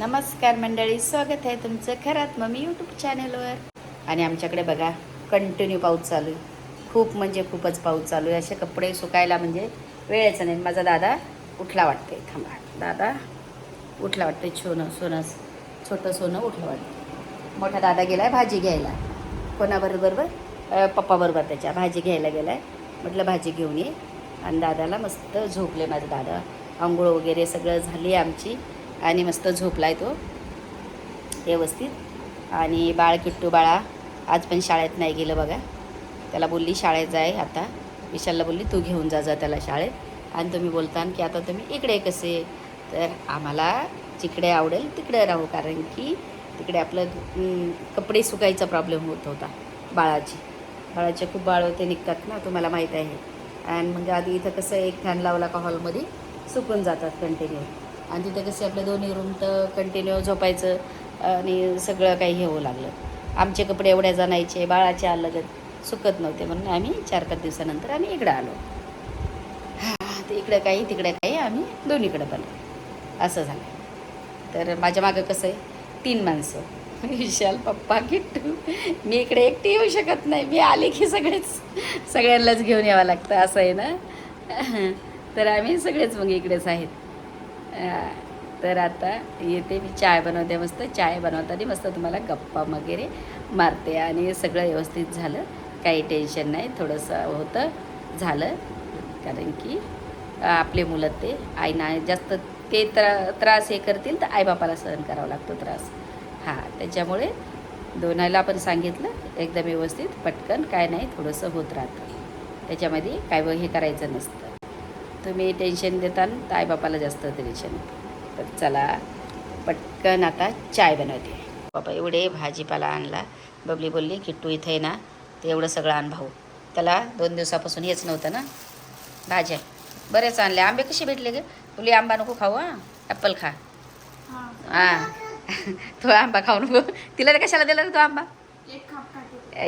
नमस्कार मंडळी स्वागत आहे तुमचं खरात मम्मी यूट्यूब चॅनलवर आणि आमच्याकडे बघा कंटिन्यू पाऊस चालू आहे. खूप म्हणजे खूपच पाऊस चालू आहे. असे कपडे सुकायला म्हणजे वेळच नाही. माझा दादा उठला वाटते थांबा. दादा उठला वाटते सोनं सोनं छोटं सोनं उठलं वाटतं मोठा दादा गेला आहे भाजी घ्यायला. कोणाबरोबर पप्पाबरोबर त्याच्या. भाजी घ्यायला गेला आहे म्हटलं भाजी घेऊन ये. आणि दादाला मस्त झोपले माझं दादा. आंघोळ वगैरे सगळं झाली आमची. आणि मस्त झोपला आहे तो. व्यवस्थित. आणि बाळ किट्टू बाळा आज पण शाळेत नाही गेलं बघा. त्याला बोलली शाळेत जाय आता. विशालला बोलली तू घेऊन जा जा त्याला शाळेत. आणि तुम्ही बोलता की आता तुम्ही इकडे कसे? तर आम्हाला जिकडे आवडेल तिकडे राहू कारण की तिकडे आपलं कपडे सुकायचा प्रॉब्लेम होत होता बाळाची. बाळाचे खूप बाळ होते निघतात ना तुम्हाला माहीत आहे. आणि मग आधी इथं कसं एक फॅन लावला का हॉलमध्ये सुकून जातात कंटिन्यू. आणि तिथं कसे आपले दोन्ही रूम तर कंटिन्यू झोपायचं आणि सगळं काही हे होऊ लागलं. आमचे कपडे एवढ्या जणायचे बाळाचे अलगत सुकत नव्हते म्हणून आम्ही चार पाच दिवसानंतर आम्ही इकडं आलो. हां तर इकडं काही तिकडं काही आम्ही दोन्हीकडं पण. असं झालं. तर माझ्या मागं कसं आहे तीन माणसं. विशाल पप्पा किट्टू. मी इकडे एकटी येऊ शकत नाही. मी आले की सगळेच सगळ्यांनाच घेऊन यावं लागतं. असं आहे ना? तर आम्ही सगळेच मग इकडेच आहेत. तर आता येते मी चाय बनवते मस्त. चाय बनवताना मस्त तुम्हाला गप्पा वगैरे मारते आणि सगळं व्यवस्थित झालं. काही टेन्शन नाही थोडंसं होतं झालं. कारण की आपले मुलं ते. आईना जास्त ते त्रा त्रास हे करतील तर आईबापाला सहन करावा लागतो त्रास. हां त्याच्यामुळे दोनाला पण सांगितलं एकदम व्यवस्थित पटकन काय नाही थोडंसं होत राहतं. त्याच्यामध्ये काय हे करायचं नसतं. तुम्ही टेन्शन देताल तर आईबापाला जास्त टेन्शन तर चला पटकन आता चाय बनवते. बाबा एवढे भाजीपाला आणला बबली बोलली किट्टू इथे आहे ना ते एवढं सगळं आण भाऊ. त्याला दोन दिवसापासून हेच नव्हतं ना भाज्या. बरेच आणले. आंबे कसे भेटले गे? बोली आंबा नको खाऊ हां. ॲपल खा. हां. तो आंबा खाऊ नको. तिला तर कशाला दिला तो आंबा?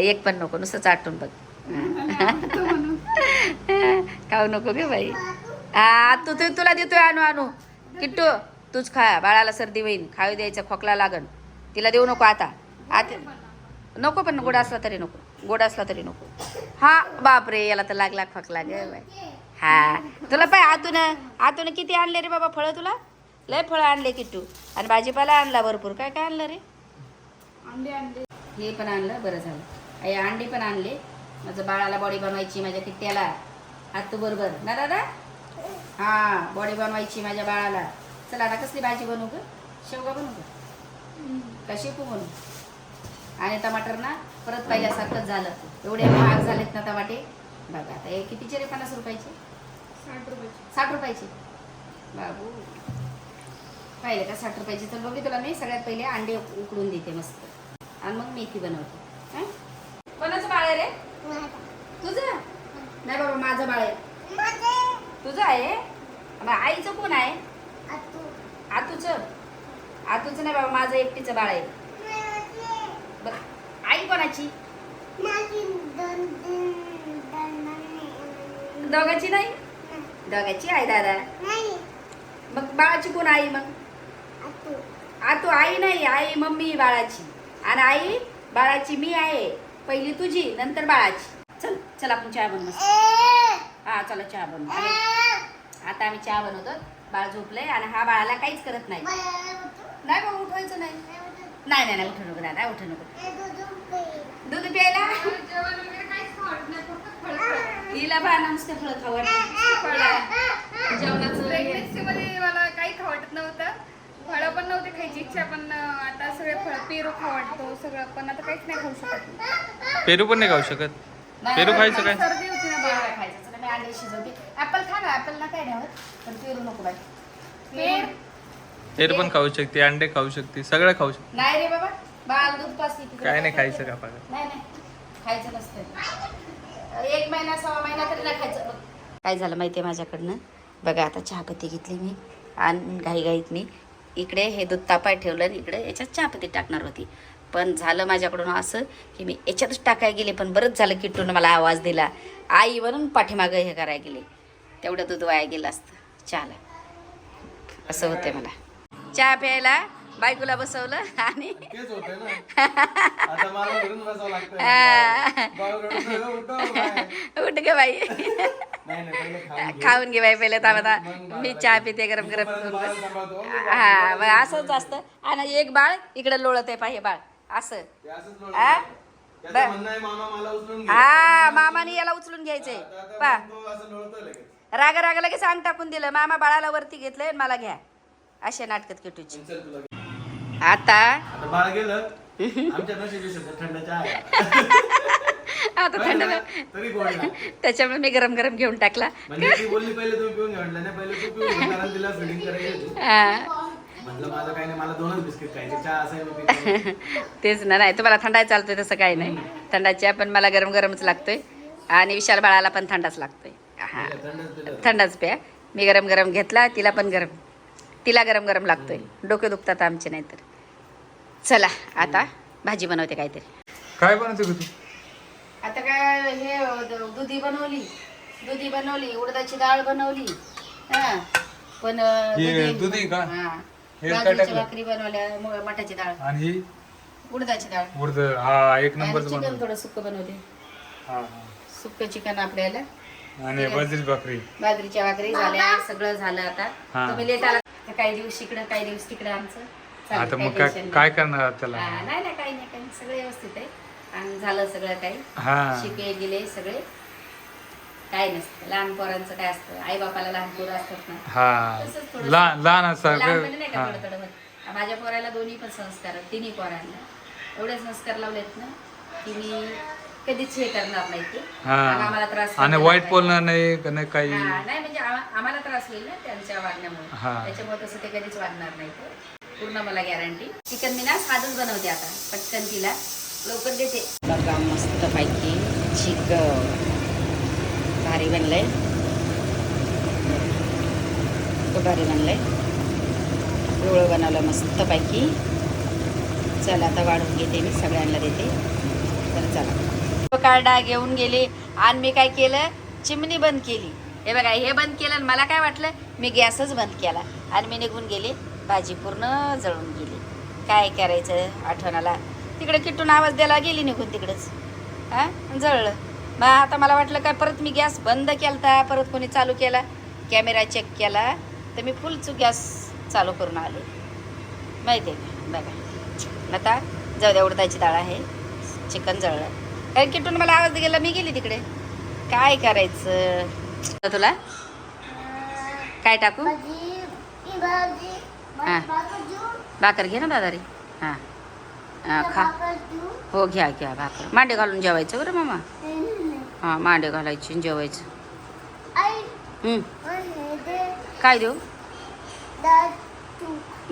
एक पण नको नुसतं चाटून बघ. खाऊ नको गे बाई. हा तू तू तुला देतोय आणू आणू. किट्टू तूच खा. बाळाला सर्दी होईल खाऊ द्यायचं खोकला लागन. तिला देऊ नको आता. आता नको पण गोड असला तरी नको. गोड असला तरी नको. हा बापरे याला तर लागला खोकला. गे हा. तुला पाय आतून आतून किती आणले रे बाबा फळं तुला? लय फळं आणले किट्टू. आणि भाजीपाला आणला भरपूर. काय काय आणलं रे? अंडे अंडे हे पण आणलं. बरं झालं. आई अंडी पण आणले. माझं बाळाला बॉडी बनवायची माझ्या किट्ट्याला. हात बरोबर. ना दादा? हां बॉडी बनवायची माझ्या बाळाला. चला आता कसली भाजी बनवू ग? शेवगा बनवू ग? का शेपू बनवू? आणि टमाटर ना परत पहिल्यासारखंच झालं. एवढे महाग झालेत ना टमाटे. बघा आता हे कितीचे रे? पन्नास रुपयाचे? साठ रुपयाचे. साठ रुपयाचे. बाबू. पाहिलं का साठ रुपयाचे? तर बघी तुला मी सगळ्यात पहिले अंडे उकडून देते मस्त. आणि मग मेथी बनवते. हं? कोणाचं बाळ आहे रे? तुझं? नाही बाबा माझं बाळ आहे. तुझं आहे? मग आईचं कोण आहे? आतूचं? आतूचं नाही बाबा माझं एकटीचं बाळ आहे. बरं आई कोणाची? दोघाची नाही? दोघाची आहे दादा. मग बाळाची कोण आई मग? आतू. आई नाही आई मम्मी बाळाची. आणि आई बाळाची मी आहे. पहिली तुझी नंतर बाळाची. चल चल आपण चहा बनवू. हा चला चहा बनवू आता आम्ही चहा बनवतो. बाळ झोपलंय आणि हा बाळाला काहीच करत नाही. नाही बाबा उठवायचं नाही. नाही नाही नाही उठू नको दादा उठू नको. दूध प्यायला? जेवण वगैरे काहीच खावत नाही फक्त फळ खाते. हिला बा नुसते फळं खाऊ जेवणाचं Pregnancy मध्ये मला काही खाऊ वाटत नव्हतं. फळं पण नव्हते खायची इच्छा पण आता सगळे फळ पेरू खाऊ वाटतो सगळं पण आता काहीच नाही खाऊ शकत. पेरू पण नाही खाऊ शकत. पेरू खायचं काय? सर्दी होती ना पेरू बाळा काय खायचं. अंडे शिजवते. ऍपल खा ना ऍपल ना काय नाही होत पण पेरू नको बाई. पेर. पेरू पण खाऊ शकते अंडे खाऊ शकते सगळं खाऊ शकते. नाही रे बाबा बाळ दूध तिकडे काय नाही खायचं का पागा नाही नाही. खायचं नसतं. एक महिना सहा महिना तरी नाही खायचं. बघ. काय झालं माहिती आहे माझ्याकडनं? बघा आता चहापत्ती घेतली मी आणि घाईघाईत मी. इकडे हे दूध तापाय ठेवलं आणि इकडे याच्यात चहापत्ती टाकणार होती. पण झालं माझ्याकडून असं की मी याच्यातच टाकायला गेले पण बरंच झालं किट्टून मला आवाज दिला. आई म्हणून पाठीमागं हे करायला गेले. तेवढं दूध वाया गेलं असतं. चहाला. असं होते मला. चहा प्यायला बायकोला बसवलं आणि आता. उठ गे बाई. खाऊन घे. बाई पहिले बाळाला मी चहा पिते गरम गरम करून. हा मग असंच असतं. आणि एक बाळ इकडे लोळत आहे पाहिजे बाळ. असं. आ? हा मामाने याला उचलून घ्यायचंय. आता पा. राग राग लगेच अंग टाकून दिलं. मामा बाळाला वरती घेतलंय आणि मला घ्या. असे नाटकत किटूची. आता? आता बाळ गेलं. आमच्या नशिबी सुद्धा थंडाच्या आहे. आता थंड तरी गोड आहे. त्याच्यामुळे मी गरम गरम घेऊन टाकला. म्हणजे ती बोलली पहिले तुम्ही पिऊन घ्या म्हटलं नाही पहिले तू पिऊन घे, कारण तिला फिडिंग करायची होती. हा. म्हटलं माझं काही नाही मला दोनच बिस्किट खायचे चहा असं आहे, मी पित नाही. तेच ना नाही तुम्हाला थंडाय चालतोय तसं काही नाही. थंडाच्या पण मला गरम गरमच लागतोय. आणि विशाल बाळाला पण थंडाच लागतोय. हा. थंडच. थंडाच प्या. मी गरम गरम घेतला तिला पण गरम. तिला गरम गरम लागतोय डोके दुखतात आमचे नाहीतर. चला आता भाजी बनवते काहीतरी. काय बनवते तू? आता काय हे दुधी बनवली. दुधी बनवली उडदाची डाळ बनवली. हा. पण दुधी का? काय बाजरीच्या टाकलं? भाकरी बनवल्या मु- डाळ. आणि ही? उडदाची डाळ. उडद हा एक आणि नंबर चिकन थोडं सुक्क बनवते. हा सुक्क चिकन आपल्याला. आणि बाजरी भाकरी. बाजरीच्या भाकरी झाल्या सगळं झालं आता. तुम्ही लेट आला तर काही दिवस इकडं काही दिवस तिकडं आमचं. चालेल, आता काही मग काय tension काय नाही. करणार त्याला? हा, नाही नाही काही नाही काही नाही. सगळं व्यवस्थित आहे. आणि झालं सगळं काही. हा. शिके गेले सगळे. काय नसतं. लहान पोरांचं काय असतं? आई बापाला लहान पोरं असतात ना. हा. तसंच थोडंसं. लहान लहान लहानपणी नाही असं का हा. थोडं थोडं होत. माझ्या पोराला दोन्ही पण संस्कार आहेत, तिन्ही पोरांना. एवढे संस्कार लावलेत ना की मी कधीच हे करणार नाही ते. आणि आम्हाला त्रास हा आणि नाही. वाईट बोलणार नाही का नाही काही. हा, नाही म्हणजे आम्हा- आम्हाला त्रास होईल ना त्यांच्या वागण्यामुळे. हा. त्याच्यामुळे तसं ते कधीच वागणार नाही ते. पूर्ण मला गॅरंटी चिकन मी ना साधच बनवते आता. पटकन तिला. लवकर देते. बघा मस्त पैकी चिकन. भारी बनलंय. खूप भारी बनलंय. पिवळं बनवलं मस्तपैकी. चला आता वाढून घेते मी सगळ्यांना देते. तर चला. कार्डा घेऊन गेले आणि मी काय केलं? चिमणी बंद केली. हे बघा हे बंद केलं आणि मला काय वाटलं? मी गॅसच बंद केला आणि मी निघून गेले. भाजी पूर्ण जळून गेली. काय करायचं आठवणाला? तिकडे किटून आवाज द्यायला गेली निघून तिकडंच. हां? जळलं. मग आता मला वाटलं काय परत मी गॅस बंद केलता परत कोणी चालू केला. कॅमेरा चेक केला तर मी फुलचू गॅस चालू करून आले. माहिती आहे का? बघा. आता जाऊ द्या उडदाची डाळ आहे. चिकन जळलं. कारण किटून मला आवाज गेला मी गेली तिकडे. काय करायचं? तुला? काय टाकू? हां. भाकर घे ना दादा रे हां. हां खा. हो घ्या घ्या भाकर. मांडे घालून जेवायचं बरं मामा? हां मांडे घालायचे जेवायचं. हं, काय देऊ?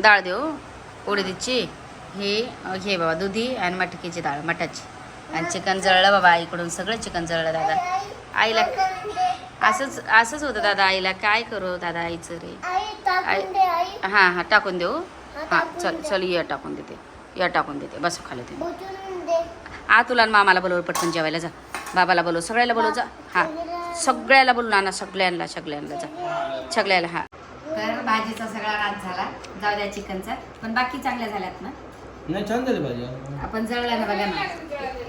डाळ देऊ? उडीदची हे घे बाबा दुधी आणि मटकीची डाळ मटाची. आणि चिकन जळलं बाबा आईकडून सगळं चिकन जळलं दादा. आईला असंच असंच होतं दादा आईला. काय करू दादा आईचं रे? आई हां हां टाकून देऊ? हां चल चल ये टाकून देते. या टाकून देते. बस खाली तुम्ही आ तुला मामाला बोलव पटकन जेवायला जा. बाबाला बोलव. सगळ्याला बोलव जा. हां. सगळ्याला बोलू ना सगळ्यांना सगळ्यांना जा. सगळ्याला हां. तर भाजीचा सगळा रात झाला. जाऊ द्या चिकनचा. पण बाकी चांगल्या झाल्यात ना? नाही छान झाली भाजी. आपण जळला ना बघा ना.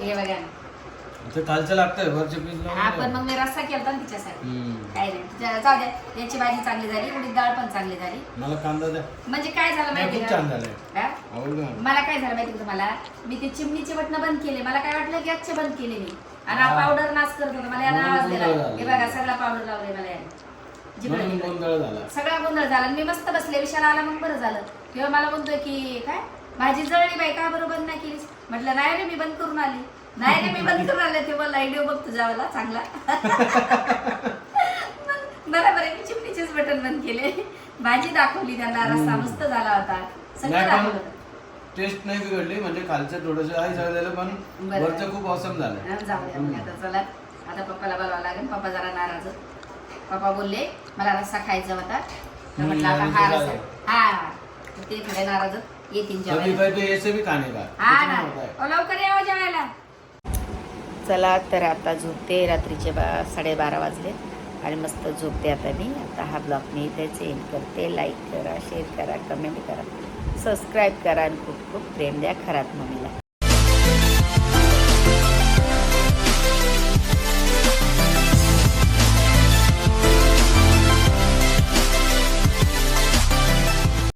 हे बघा ना. ते कालचं लागतंय वरचे पीस आपण मग मी रस्सा केलता ना तिच्यासाठी. काही नाही जाऊ द्या. याची भाजी चांगली झाली उडीद डाळ पण चांगली झाली. मला कांदा द्या. म्हणजे काय झालं नाही, माहिती खूप छान हा? आवडलं मला. काय झालं माहिती तुम्हाला? मी ते चिमणीचे बटणं बंद केले. मला काय वाटलं गॅसचे बंद केले मी? आणि हा पावडर नाश करत होता मला यानं आवाज दिला. हे बघा सगळा पावडर लावलाय मला याने. जिकडं म्हणून तिकडं. गोंधळ झाला. सगळा गोंधळ झाला आणि मी मस्त बसले विशाल आला मग बरं झालं. तेव्हा मला म्हणतोय की काय? भाजी जळली बाई का बरं बंद नाही केलीस? म्हटलं नाही रे मी बंद करून आली. नाही रे मी बंद करून आले. तेव्हा लाइट बघ तुझ्यावाला चांगला. मग बरोबर आहे मी चिमणीचेच बटन बंद केले. भाजी दाखवली त्यांना रस्ता मस्त झाला होता. सगळं नाही दाखवलं. पण. टेस्ट नाही बिघडली म्हणजे खालचं थोडस आई झालेलं पण बरं. वरचं खूप औसम झालं. हा, जाऊ द्या मग आता चला. आता पप्पाला बोलावं लागेल. पप्पा जरा नाराज आहेत. पप्पा बोलले मला रस्सा खायचा होता. तर म्हटलं आता हम्म, हा आणि रस्सा. ते हा. तर ते थोडे नाराज आहेत. येतील कभी जेवायला काय तो ऐसे भी खाने का हा ना. कितना होता है? अहो, लवकर यावं जेवायला. चला तर आता झोपते. रात्रीचे बा साडेबारा वाजले. आणि मस्त झोपते आता मी. आता हा ब्लॉग मी इथेच एंड करते. लाईक करा शेअर करा कमेंट करा. सबस्क्राईब करा आणि खूप खूप प्रेम द्या खरात मम्मीला.